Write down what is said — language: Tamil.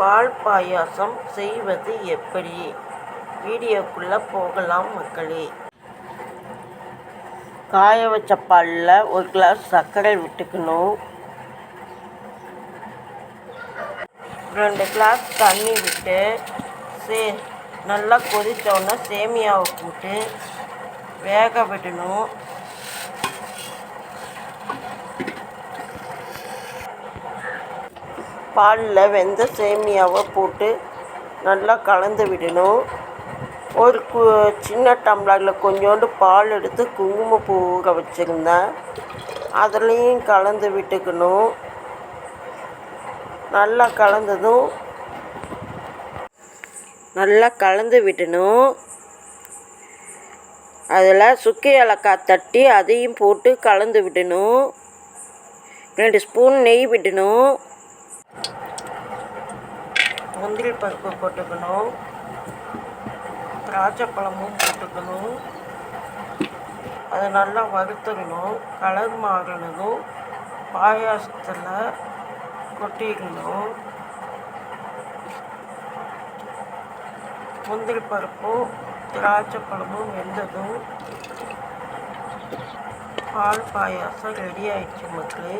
பால் பாயாசம் செய்வது எப்படி? வீடியோக்குள்ளே போகலாம் மக்களே. காய வச்ச பாலில் ஒரு கிளாஸ் சர்க்கரை விட்டுக்கணும். ரெண்டு கிளாஸ் தண்ணி விட்டு சே நல்லா கொதித்தோடனே சேமியாவை போட்டு வேக விடணும். பாலில் வெந்த சேமியாவை போட்டு நல்லா கலந்து விடணும். ஒரு கு சின்ன டம்ளரில் கொஞ்சோண்டு பால் எடுத்து குங்குமப்பூ ஊற வச்சுருந்தேன். அதுலேயும் கலந்து விட்டுக்கணும். நல்லா கலந்ததும் நல்லா கலந்து விடணும். அதில் சுக்கு ஏலக்காய் தட்டி அதையும் போட்டு கலந்து விடணும். ரெண்டு ஸ்பூன் நெய் விடணும். முந்திரி பருப்பு போட்டுக்கணும். திராட்சை பழமும் போட்டுக்கணும். அதை நல்லா வறுத்துக்கணும் கலர் மாறினதும் பாயாசத்தில் கொட்டிக்கணும் முந்திரி பருப்பும் திராட்சை பழமும் வெந்ததும் பால் பாயாசம் ரெடி ஆயிடுச்சு மக்களே.